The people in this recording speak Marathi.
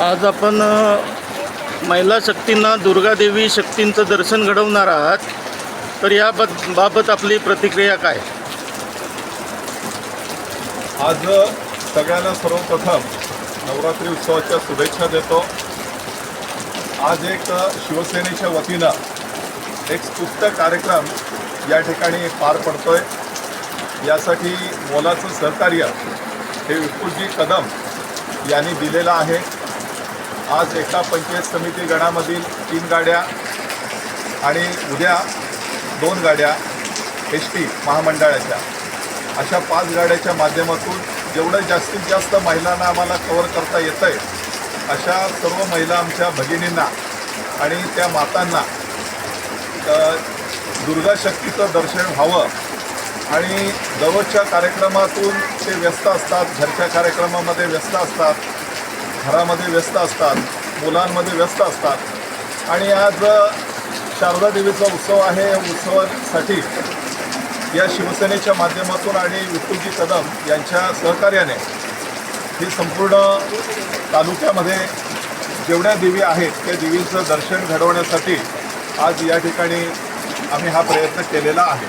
आज आपण महिला शक्तींना दुर्गादेवी शक्तींचं दर्शन घडवणार आहात. तर या बद- बाबत आपली प्रतिक्रिया काय? आज सगळ्यांना सर्वप्रथम नवरात्री उत्सवाच्या शुभेच्छा देतो. आज एक शिवसेनेच्या वतीनं एक स्तुत्य कार्यक्रम या ठिकाणी पार पडतोय. यासाठी मोलाचं सहकार्य हे विपुलजी कदम यांनी दिलेलं आहे. आज एका पंचायत समिती गणामधील तीन गाड्या आणि उद्या दोन गाड्या एस टी महामंडळाच्या. अशा पाच गाड्याच्या माध्यमातून जेवढं जास्तीत जास्त महिलांना आम्हाला कवर करता येतं आहे अशा सर्व महिला आमच्या भगिनींना आणि त्या मातांना दुर्गाशक्तीचं दुर्गा शक्तीचं दर्शन व्हावं आणि दररोजच्या कार्यक्रमातून ते व्यस्त असतात घरच्या कार्यक्रमामध्ये व्यस्त असतात. घरामध्ये व्यस्त असतात मुलांमध्ये व्यस्त असतात. आणि आज शारदा देवीचा उत्सव आहे. या उत्सवासाठी या शिवसेनेच्या माध्यमातून आणि विपुलजी कदम यांच्या सहकार्याने ही संपूर्ण तालुक्यामध्ये जेवढ्या देवी आहेत त्या देवींचं दर्शन घडवण्यासाठी आज या ठिकाणी आम्ही हा प्रयत्न केलेला आहे.